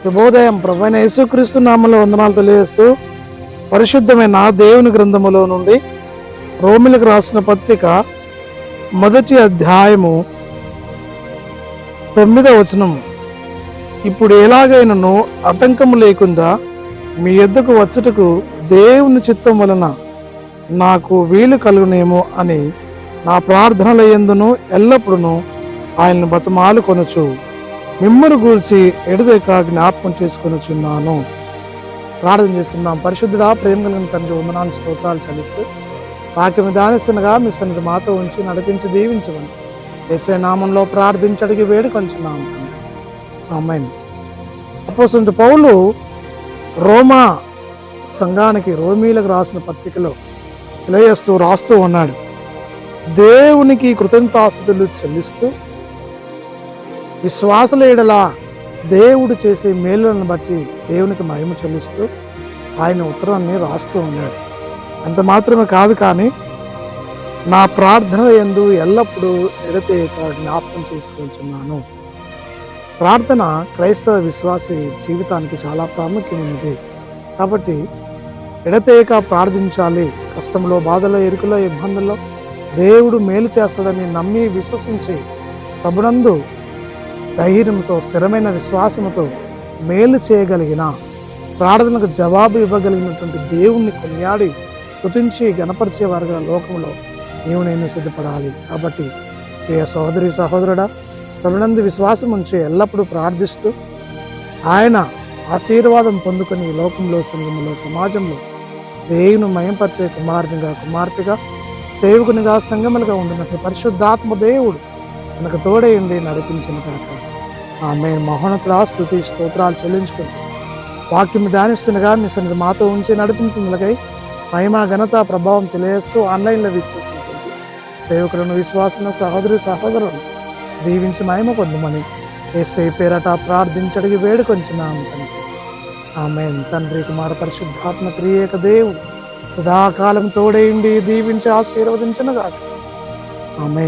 శుభోదయం ప్రభైన యేసుక్రీస్తు నామంలో వందనాలు తెలియజేస్తూ పరిశుద్ధమైన దేవుని గ్రంథములో నుండి రోమిలకు రాసిన పత్రిక మొదటి అధ్యాయము తొమ్మిదవ వచనం ఇప్పుడు ఎలాగైనను ఆటంకము లేకుండా మీ ఎద్దకు వచ్చుటకు దేవుని చిత్తం వలన నాకు వీలు కలుగునేమో అని నా ప్రార్థనల ఎందును ఎల్లప్పుడూ ఆయన్ని బతమాలు కొనచ్చు మిమ్మల్ని గూర్చి ఎడదెక్క జ్ఞాపకం చేసుకొనుచున్నాను ప్రార్థన చేసుకుందాం. పరిశుద్ధుడా ప్రేమ కలిగిన తండ్రి వందనాలు స్తోత్రాలు చలిస్తూ వాక్యం దానిస్తున్నగా మీ సన్నిధి మాతో ఉంచి నడిపించి దీవించమని ఎస్ఐ నామంలో ప్రార్థించడికి వేడుకొంచున్నాము. అమ్మాయి అపోసంత పౌలు రోమా సంఘానికి రోమీలకు రాసిన పత్రికలో తెలియజేస్తూ రాస్తూ ఉన్నాడు. దేవునికి కృతజ్ఞతాస్తుతులు చెల్లిస్తూ విశ్వాసుల ఎడల దేవుడు చేసే మేలులను బట్టి దేవునికి మహిమ చెల్లిస్తూ ఆయన ఉత్తరాన్ని రాస్తూ ఉన్నాడు. అంత మాత్రమే కాదు కానీ నా ప్రార్థన ఎందు ఎల్లప్పుడూ ఎడతేయక జ్ఞాపకం చేసుకుంటున్నాను ప్రార్థన క్రైస్తవ విశ్వాసి జీవితానికి చాలా ప్రాముఖ్యమైనది. కాబట్టి ఎడతేక ప్రార్థించాలి. కష్టంలో బాధలో ఎరుకలో ఇబ్బందుల్లో దేవుడు మేలు చేస్తాడని నమ్మి విశ్వసించి ప్రభునందు ధైర్యంతో స్థిరమైన విశ్వాసంతో మేలు చేయగలిగిన ప్రార్థనకు జవాబు ఇవ్వగలిగినటువంటి దేవుణ్ణి కొనియాడి స్థుతించి గణపరిచేవారుగా లోకంలో నీవు నేను సిద్ధపడాలి. కాబట్టి ప్రియ సహోదరి సహోదరుడా ప్రభునందు విశ్వాసం ఉంచి ఎల్లప్పుడూ ప్రార్థిస్తూ ఆయన ఆశీర్వాదం పొందుకొని లోకంలో సంఘంలో సమాజంలో దేవుని మయంపరిచే కుమారునిగా కుమార్తెగా సేవకునిగా సంగములుగా ఉండినట్టు పరిశుద్ధాత్మ దేవుడు మనకు తోడైంది నడిపించిన కాక ఆమె మహోన్నతుల స్థుతి స్తోత్రాలు చెల్లించుకుని వాక్యం ధ్యానిస్తుండగా మీ సన్నిధి మాతో ఉంచి నడిపించినకై మహిమ ఘనత ప్రభావం తెలియస్తూ ఆన్లైన్లో వీక్షిస్తున్నటువంటి సేవకులను విశ్వాసిన సహోదరి సహోదరులను దీవించి మహిమ పొందమని ఎస్ఐ పేరట ప్రార్థించడికి వేడుకొంచున్నాను తండ్రి. ఆమె తండ్రి కుమార పరిశుద్ధాత్మ క్రియేక దేవుడు సదాకాలం తోడేయండి దీవించి ఆశీర్వదించిన కాదు ఆమె